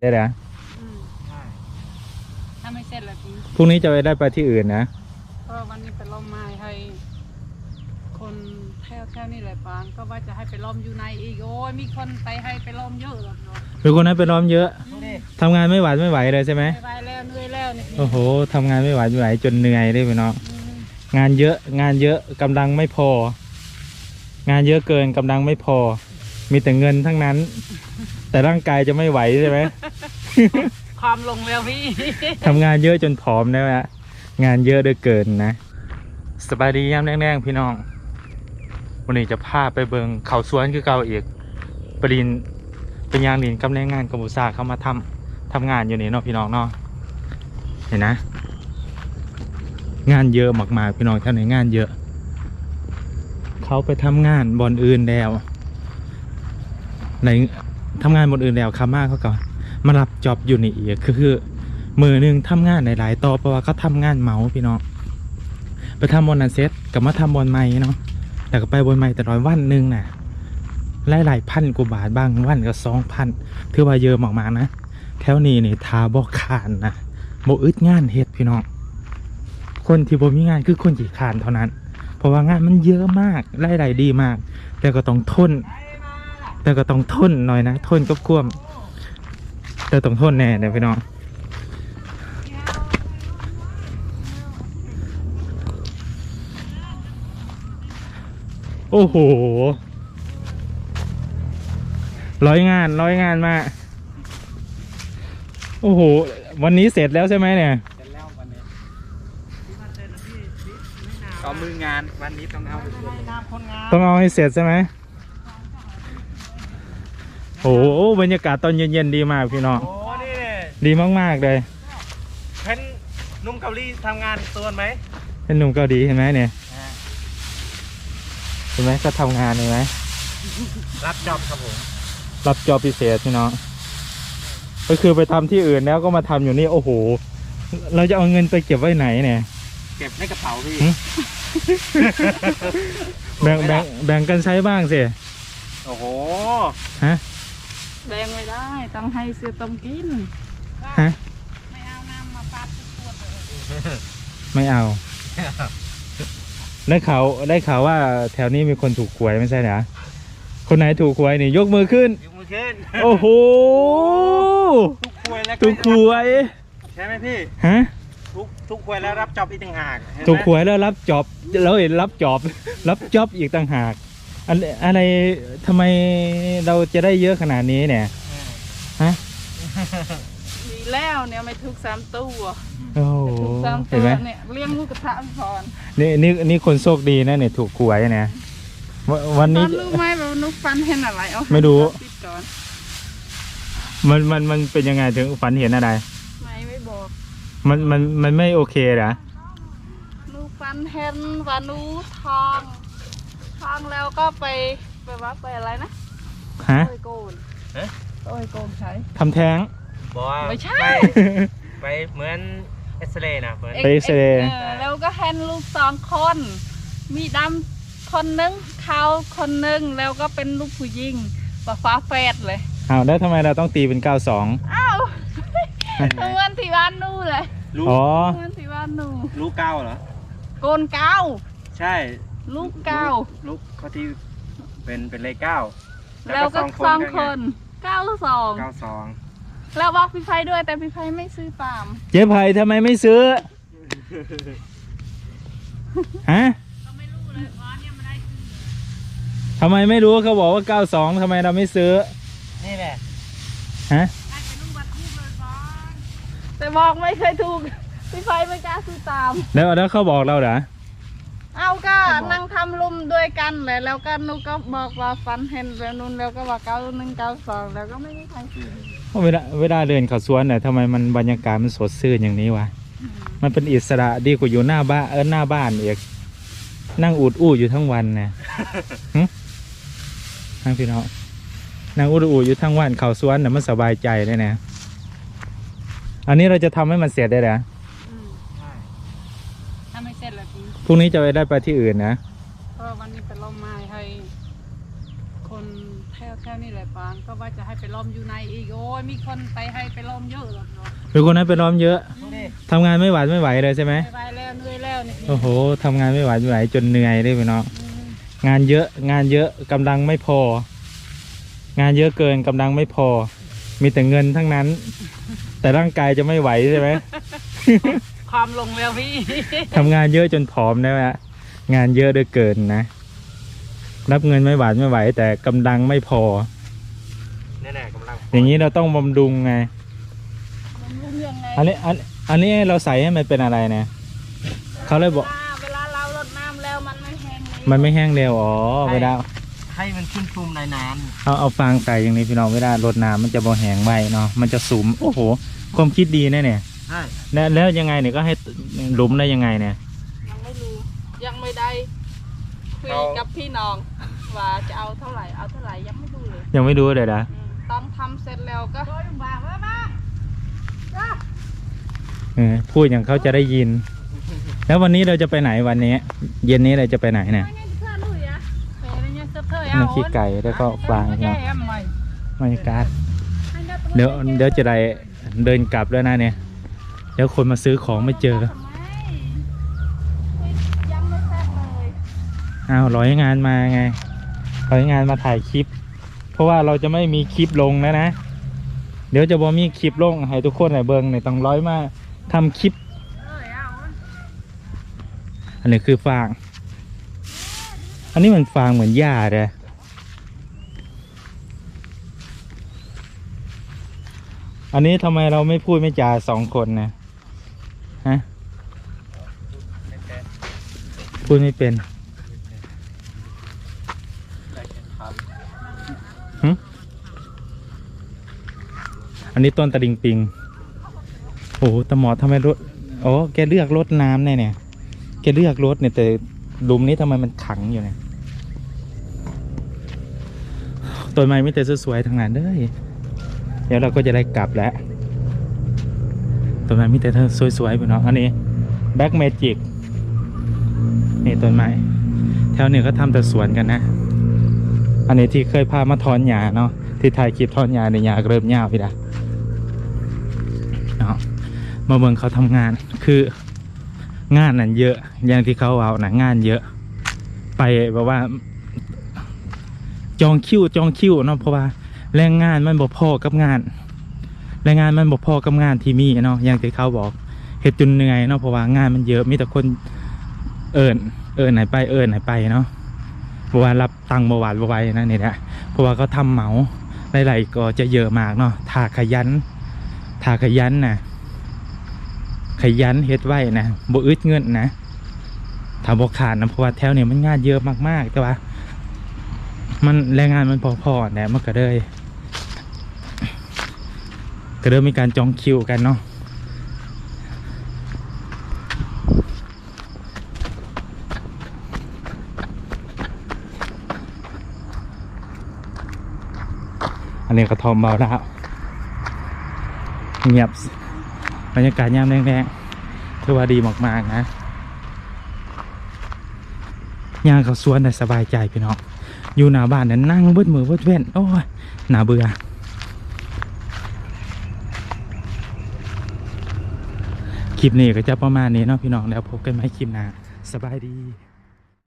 ได้แล้วอืมใช่ถ้าไม่เสร็จแล้วพี่พรุ่งนี้จะไปได้ไปที่อื่นนะเพราะว่าวันนี้ไปล้อมไม้ให้ คนแถวแถวนี่แหละปางก็ว่าจะให้ไปล้อมอยู่ในอีกโอ้ยมีคนไปให้ไปล้อมเยอะหรอกเนาะเป็นคนนั้นไปล้อมเยอะดูดิทำงานไม่หวาดไม่ไหวเลยใช่ไหมไปไปแล้วเหนื่อยแล้วนี่พี่โอ้โหทำงานไม่หวาดไม่ไหวจนเหนื่อยเลยพี่น้องอืมงานเยอะงานเยอะกำลังไม่พอ งานเยอะเกินกำลังไม่พอ มีแต่เงินทั้งนั้น แต่ร่างกายจะไม่ไหวใช่ไหม ความลงแล้วพี่ ทำงานเยอะจนผอมนะฮะงานเยอะเหลือเกินนะ สบายดียามแรงๆพี่น้อง วันนี้จะพาไปเบิงเขาสวนคือเก่าอีกปรินเป็นยางดินกับแรงงานกัมพูชาเข้ามาทำทำงานอยู่นี่เนาะพี่น้องเนาะ เห็นนะ งานเยอะมากๆพี่น้องท่านไหนงานเยอะ เขาไปทำงานบอนอื่นแล้วในทำงานบอนอื่นแล้วคามาเขาก่อน มารับจอบอยู่นี่อีกคือมือหนึ่งทำงานในหลายๆต่อเพราะว่าเขาทำงานเหมาพี่น้องไปทำบนนันเซ็ตกับมาทำบนไม้เนาะแต่ก็ไปบนไม้แต่ร้อยวันหนึ่งน่ะหลายหลายพันกว่าบาทบ้างวันก็สองพันถือว่าเยอะมากๆนะแถวนี้นี่ทาบอกขานนะโมอึดงานเฮ็ดพี่น้องคนที่บ่มีงานคือคนที่ขานเท่านั้น เพราะว่างานมันเยอะมากรายได้ดีมาก แต่ก็ต้องทน แต่ก็ต้องทนหน่อยนะ ทนกับความ แต่ต้องทนแน่เนี่ยพี่น้องโอ้โห ร้อยงานร้อยงานมา โอ้โห วันนี้เสร็จแล้วใช่ไหมเนี่ย เสร็จแล้ววันนี้ก็มืองานวันนี้ต้องเอาไปให้น้ำคนงานต้องเอาให้เสร็จใช่ไหม โอ้โหบรรยากาศตอนเย็นๆดีมากพี่น้อง โอ้นี่ดีมากๆเลยเห็นหนุ่มเกาหลีทำงานตัวนไหมเป็นหนุ่มเกาหลีเห็นไหมเนี่ยเห็นไหมก็ทำงานเห็นไหมรับจอบครับผมรับจอบพิเศษพี่น้องก็คือไปทำที่อื่นแล้วก็มาทำอยู่นี่โอ้โห เราจะเอาเงินไปเก็บไว้ไหนเนี่ยเก็บในกระเป๋าพี่หึแบ่งแบ่งแบ่งกันใช้บ้างสิโอ้โหฮะ แบ่งไม่ได้ ต้องให้เสือต้มกิน ฮะ ไม่เอาน้ำมาปาดทุกขวดเลยไม่เอา ได้ข่าวได้ข่าวว่าแถวนี้มีคนถูกหวยไม่ใช่เหรอคนไหนถูกหวยนี่ยกมือขึ้น ยกมือขึ้นโอ้โห ทุกควยแล้วถูกหวยใช่ไหมพี่ ฮะ ทุกทุกควยแล้วรับจอบอีกต่างหากเนไมถูกหวยแล้วรับจอบแล้วเห็นรับจอบ รับจอบอีกต่างหาก อันอะไรทำไมเราจะได้เยอะขนาดนี้เนี่ย ฮะ มีแล้วเนี่ยไม่ถูกสามตัวโอ้โหถูกสามเห็ตันวไหมเนี่ยเลี้ยงลูกกระทะก่อนนี่นี่นี่คนโชคดีนะเนี่ยถูกหวยเนี่ยวันวันตนี้อนรู้ไหมว่านุกฟันเห็นอะไรเอาไม่รู้ ปิดก่อนมันมันมันเป็นยังไงถึงฝันเห็นอะไร ไม่ไม่บอกมันมันมันไม่โอเคเหรอนุกฟันเห็นว่านูทอง ทองแล้วก็ไปไปว่าไปอะไรนะฮะโอ้ยโกนฮะ โอ้ยโกนใช้ ทำแท้ง บอกว่าไม่ใช่ ไปไปเหมือนเอ็กซเรย์นะเหมือน ไปเอ็กซเรย์ ออแล้วก็เห็นลูกสองคน มีดำคนนึงเขาคนนึงแล้วก็เป็นลูกผู้หญิงฟ้าฟ้าแฟดเลย อ้าวแล้วทำไมเราต้องตีเป็น 92 อ้าวเหมือนที่บ้านนู่เลยรู้ อ๋อ เหมือนที่บ้านนู่รู้เก้าเหรอ โกนเก้า ใช่ ลูกเก้าลูกเขาที่เป็นเป็นเลขเก้าแล้วก็สองคนเก้าสองเก้าสองแล้วบอกพี่ไฟด้วยแต่พี่ไฟไม่ซื้อตาม เจ๊ไผ่ทำไมไม่ซื้อฮะก็ไม่รู้เลยว่าเนี่ยไม่ได้ซื้อทำไมไม่รู้เขาบอกว่า92ทำไมเราไม่ซื้อ นี่แหละฮะได้เป็นลูกบัตรทูบเลยบ้านแต่บอกไม่เคยถูกพี่ไฟไม่กล้าซื้อตาม แล้วแล้วเขาบอกเราเหรอเอา ก็นั่งทำรุมด้วยกันแหละแล้วก็นุกก็บอกว่าฟันเห็นแล้วนุ่นแล้วก็ว่าเก้าหนึ่งเก้าสองแล้วก็ไม่มีใครซื้อเวลาเวลาเดินเขาสวนเนี่ยทำไมมันบรรยากาศมันสดชื่นอย่างนี้วะมันเป็นอิสระดีกว่าอยู่หน้าบ้านเออหน้าบ้านอีกนั่งอูดอู้อยู่ทั้งวันนะหึนั่งพี่น้องนั่งอูดอู้อยู่ทั้งวันเขาสวนเนี่ยมันสบายใจเลยนะอันนี้เราจะทำให้มันเสร็จได้เหรอ อืมถ้าไม่เสร็จแล้ว พี่พรุ่งนี้จะไปได้ไปที่อื่นนะเพราะว่าวันนี้ไปล้อมไม้ให้ คนแถวแถวนี้แหละปานก็ว่าจะให้ไปล้อมอยู่ในอีกโอ้ยมีคนไปให้ไปล้อมเยอะแล้วเนาะเป็นคนนั้นไปล้อมเยอะนี่ทำงานไม่หวาดไม่ไหวเลยใช่ไหมไปไปแล้วเหนื่อยแล้วนี่โอ้โหทำงานไม่หวาดไม่ไหวจนเหนื่อยเลยพี่น้องอืมงานเยอะงานเยอะกำลังไม่พอ งานเยอะเกินกำลังไม่พอ มีแต่เงินทั้งนั้น แต่ร่างกายจะไม่ไหวใช่ไหม ความลงแล้วพี่ ทำงานเยอะจนผอมได้ไหมฮะงานเยอะด้วยเกินนะ รับเงินไม่หวาดไม่ไหว แต่กำลังไม่พอ แน่ๆกำลังอย่างนี้เราต้องบำรุงไง มันรู้ยังไงอันนี้อันอันนี้เราใส่ให้มันเป็นอะไรเนี่ยเขาเลยบอกเวลาเวลาเรารดน้ำแล้วมันไม่แห้งเลยมันไม่แห้งเร็วอ๋อเวลาให้มันชุ่มชุ่มในน้เอาเอาฟางใส่อย่างนี้พี่น้องเวลารดน้ำมันจะบ่แห้งไวเนาะมันจะสุมโอ้โหความคิดดีนะเนี่ยำ ใช่แล้วแล้วยังไงเนี่ยก็ให้หลุมได้ยังไงเนี่ย ยังไม่รู้ยังไม่ได้คุยกับพี่น้องว่าจะเอาเท่าไหร่เอาเท่าไหร่ยังไม่รู้เลยยังไม่รู้เลยนะอืมตอนทำเสร็จแล้วก็เออพูดอย่างเขาจะได้ยิน แล้ววันนี้เราจะไปไหนวันนี้ เย็นนี้เราจะไปไหนเนี่ยนี่ขี้ไก่แล้วก็ฟางเนาะบรรยากาศเดี๋ยวเดี๋ยวจะได้เดินกลับแล้วนะเนี่ย เดี๋ยวคนมาซื้อของไม่เจออ้าวร้อยงานมาไงร้อยงานมาถ่ายคลิป เพราะว่าเราจะไม่มีคลิปลงแล้วนะ เดี๋ยวจะบอมีคลิปลงให้ทุกคนในเบิงในต้องร้อยมาทำคลิป อันนี้คือฟาง อันนี้มันฟางเหมือนหญ้าเลยอันนี้ทำไมเราไม่พูดไม่จาสองคนนะ ฮะพูดไม่เป็นอันนี้ต้นตะลิงปิง โอ้โหตะหมอทำไมรถอ๋อแกเลือกรถน้ำเนี่ยเนี่ย แกเลือกรถเนี่ยแต่ลุมนี้ทำไมมันขังอยู่เนี่ยต้นไม้ไม่แต่สวยๆทั้งนั้นเลย เดี๋ยวเราก็จะได้กลับแล้ว ต้นไม้มีแต่สวยๆพี่น้องอันนี้แบ็กเมจิกนี่ต้นไม้แถวนี้เขาทำแต่สวนกันนะ อันนี้ที่เคยพามาถอนหญ้าเนาะที่ถ่ายคลิปถอนหญ้าในยหญ้าก็เริ่มยาพี่ดาเนาะมาเบิ่งเขาทำงานคืองานนั้นเยอะอย่างที่เขาเอานะงานเยอะ ไปแบบว่า จองคิวจองคิวเนาะเพราะว่าแรงงานมันบ่พอกับงาน แรงงานมันบ่พอกับงานที่มีเนาะอย่างที่เขาบอกเฮ็ดจนเหนื่อยเนาะเพราะว่างานมันเยอะมีแต่คนเอิญเอิญไหนไปเอิญไหนไปเนาะเพราะว่ารับตังค์บวาดบ่ไหวนะเนี่แหละเพราะว่าเขาทำเหมาหลายๆก็จะเยอะมากเนาะถาขยันถาขยันนะขยันเฮ็ดไว้นะบอึดเงินนะถาบ่ขาดนะเพราะว่าแถวเนี้มันงานเยอะมากๆแต่ว่า มันแรงงานมันพอๆนะมันก็เลย ก็เริ่มมีการจองคิวกันเนาะอันนี้กระทอมเบาแล้วเงียบบรรยากาศยามแรงๆถือว่าดีมากๆนะย่างเขาสวนแต่สบายใจพี่น้องอยู่หน้าบ้านนั้นนั่งเบิดมือเบิดเว้นโอ้ยหน่าเบื่อ คลิปนี้ก็จะประมาณนี้เนาะพี่น้องแล้วพบกันใหม่คลิปหน้าสบายดี